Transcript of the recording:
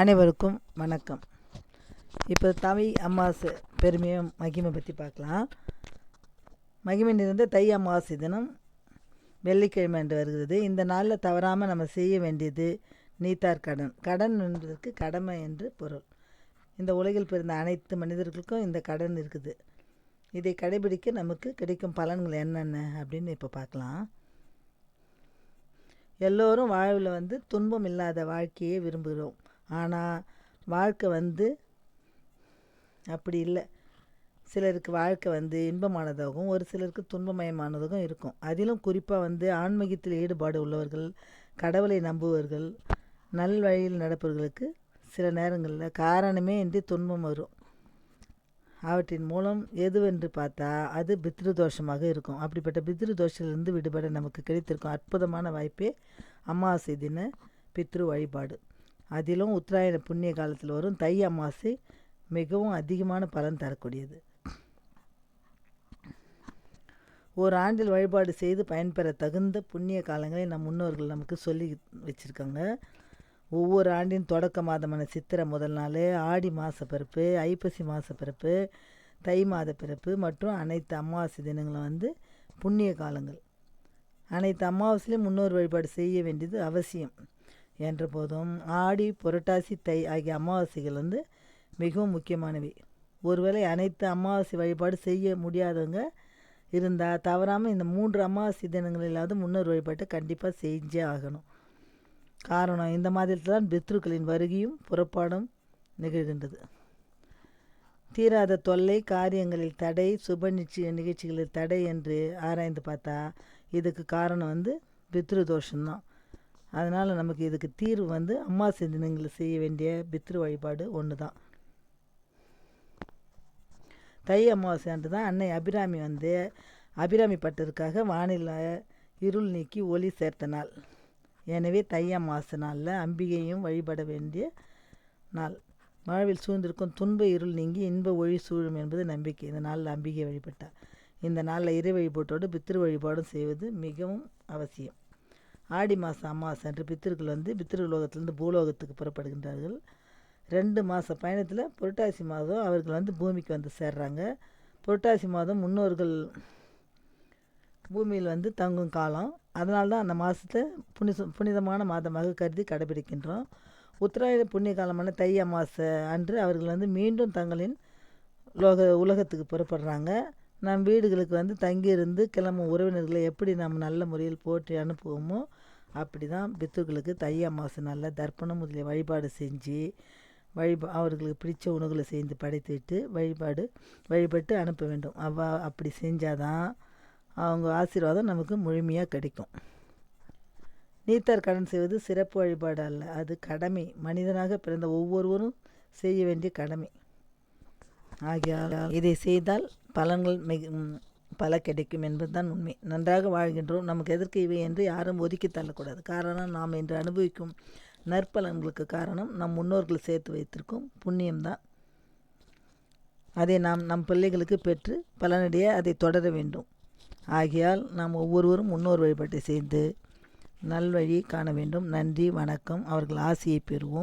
அனைவருக்கும் வணக்கம். இப்போ தமிழ் அமாவாசை பெருமையும் மகிமை பற்றி பார்க்கலாம். மகிமை நிறைந்த தை அமாவாசை தினம் வெள்ளிக்கிழமை என்று வருகிறது. இந்த நாளில் தவறாமல் நம்ம செய்ய வேண்டியது நீத்தார் கடன். கடன் என்பதற்கு கடமை என்று பொருள். இந்த உலகில் பிறந்த அனைத்து மனிதர்களுக்கும் இந்த கடன் இருக்குது. இதை கடைபிடிக்க நமக்கு கிடைக்கும் பலன்கள் என்னென்ன அப்படின்னு இப்போ பார்க்கலாம். எல்லோரும் வாழ்வில் வந்து துன்பம் இல்லாத வாழ்க்கையை விரும்புகிறோம். ஆனால் வாழ்க்கை வந்து அப்படி இல்லை. சிலருக்கு வாழ்க்கை வந்து இன்பமானதாகவும் ஒரு சிலருக்கு துன்பமயமானதாகவும் இருக்கும். அதிலும் குறிப்பாக வந்து ஆன்மீகத்தில் ஈடுபாடு உள்ளவர்கள் கடவுளை நம்புவர்கள் நல் வழியில் நடப்பவர்களுக்கு சில நேரங்களில் காரணமே இன்றி துன்பம் வரும். அவற்றின் மூலம் எதுவென்று பார்த்தா அது பித்ரு தோஷமாக இருக்கும். அப்படிப்பட்ட பித்ரு தோஷத்திலிருந்து விடுபட நமக்கு கிடைத்திருக்கும் அற்புதமான வாய்ப்பே அமாவாசை தின பித்ரு வழிபாடு. அதிலும் உத்தராயண புண்ணிய காலத்தில் வரும் தை அமாவாசை மிகவும் அதிகமான பலன் தரக்கூடியது. ஒரு ஆண்டில் வழிபாடு செய்து பயன்பெற தகுந்த புண்ணிய காலங்களை நம் முன்னோர்கள் நமக்கு சொல்லி வச்சுருக்காங்க. ஒவ்வொரு ஆண்டின் தொடக்க மாதமான சித்திரை முதல் நாள் ஆடி மாத பிறப்பு ஐப்பசி மாத பிறப்பு தை மாத பிறப்பு மற்றும் அனைத்து அமாவாசை தினங்களும் வந்து புண்ணிய காலங்கள். அனைத்து அமாவாசையிலும் முன்னோர் வழிபாடு செய்ய வேண்டியது அவசியம். என்ற போதும். ஆடி புரட்டாசி தை ஆகிய அமாவாசைகள் வந்து மிகவும் முக்கியமானவை. ஒருவேளை அனைத்து அமாவாசை வழிபாடு செய்ய முடியாதவங்க இருந்தால் தவறாமல் இந்த மூன்று அமாவாசை தினங்களிலாவது முன்னோர் வழிபாட்டை கண்டிப்பாக செஞ்சே ஆகணும். காரணம் இந்த மாதத்தில் தான் பித்ருக்களின் வருகையும் புறப்பாடும் நிகழ்கின்றது. தீராத தொல்லை காரியங்களில் தடை சுப நிச்சய நிகழ்ச்சிகளில் தடை என்று ஆராய்ந்து பார்த்தா இதுக்கு காரணம் வந்து பித்ரு தோஷம்தான் அதனால் நமக்கு இதுக்கு தீர்வு வந்து அம்மாசை தினங்களில் செய்ய வேண்டிய பித்ரு வழிபாடு ஒன்று தான் தை அமாவாசை அன்று தான் அன்னை அபிராமி வந்து அபிராமி பட்டருக்காக வானில இருள் நீக்கி ஒளி சேர்த்த நாள் எனவே தை அமாவாசை நாளில் அம்பிகையும் வழிபட வேண்டிய நாள். வாழ்வில் சூழ்ந்திருக்கும் துன்ப இருள் நீங்கி இன்ப ஒளி சூழும் என்பது நம்பிக்கை. இந்த நாளில் அம்பிகை வழிபட்டார் இந்த நாளில் இறை வழிபாட்டோடு பித்திரு வழிபாடும் செய்வது மிகவும் அவசியம். ஆடி மாதம் அமாவாசை அன்று பித்திருக்கள் வந்து பித்திரு உலோகத்திலிருந்து பூலோகத்துக்கு புறப்படுகின்றார்கள். ரெண்டு மாத பயணத்தில் புரட்டாசி மாதம் அவர்கள் வந்து பூமிக்கு வந்து சேர்றாங்க. புரட்டாசி மாதம் முன்னோர்கள் பூமியில் வந்து தங்கும் காலம். அதனால தான் அந்த மாதத்தை புனித புனிதமான மாதமாக கருதி கடைபிடிக்கின்றோம். உத்தராயண புண்ணிய காலமான தை அமாவாசை அன்று அவர்கள் வந்து மீண்டும் தங்களின் லோக உலகத்துக்கு புறப்படுறாங்க. நம் வீடுகளுக்கு வந்து தங்கியிருந்து கிளம்பும் உறவினர்களை எப்படி நம்ம நல்ல முறையில் போற்றி அனுப்புவோமோ அப்படி தான் பித்துக்களுக்கு தை அமாவாசை நாளில் தர்ப்பணம் முதலிய வழிபாடு செஞ்சு வழிபா அவர்களுக்கு பிடித்த உணவுகளை செய்து படைத்துவிட்டு வழிபாடு வழிபட்டு அனுப்ப வேண்டும். அவ்வா அப்படி செஞ்சால் தான் அவங்க ஆசீர்வாதம் நமக்கு முழுமையாக கிடைக்கும். நீத்தார் கடன் செய்வது சிறப்பு வழிபாடு அல்ல. அது கடமை. மனிதனாக பிறந்த ஒவ்வொருவரும் செய்ய வேண்டிய கடமை. ஆகியால் இதை செய்தால் பலன்கள் மிக பல கிடைக்கும் என்பதுதான் உண்மை. நன்றாக வாழ்கின்றோம். நமக்கு எதற்கு இவை என்று யாரும் ஒதுக்கி தள்ளக்கூடாது. காரணம் நாம் இன்று அனுபவிக்கும் நற்பலன்களுக்கு காரணம் நம் முன்னோர்கள் சேர்த்து வைத்திருக்கும் புண்ணியம்தான். அதை நாம் நம் பிள்ளைகளுக்கு பெற்று பலனடைய அதை தொடர வேண்டும். ஆகையால் நாம் ஒவ்வொருவரும் முன்னோர் வழிபாட்டை செய்து நல்வழி காண வேண்டும். நன்றி வணக்கம். அவர்கள் ஆசையை பெறுவோம்.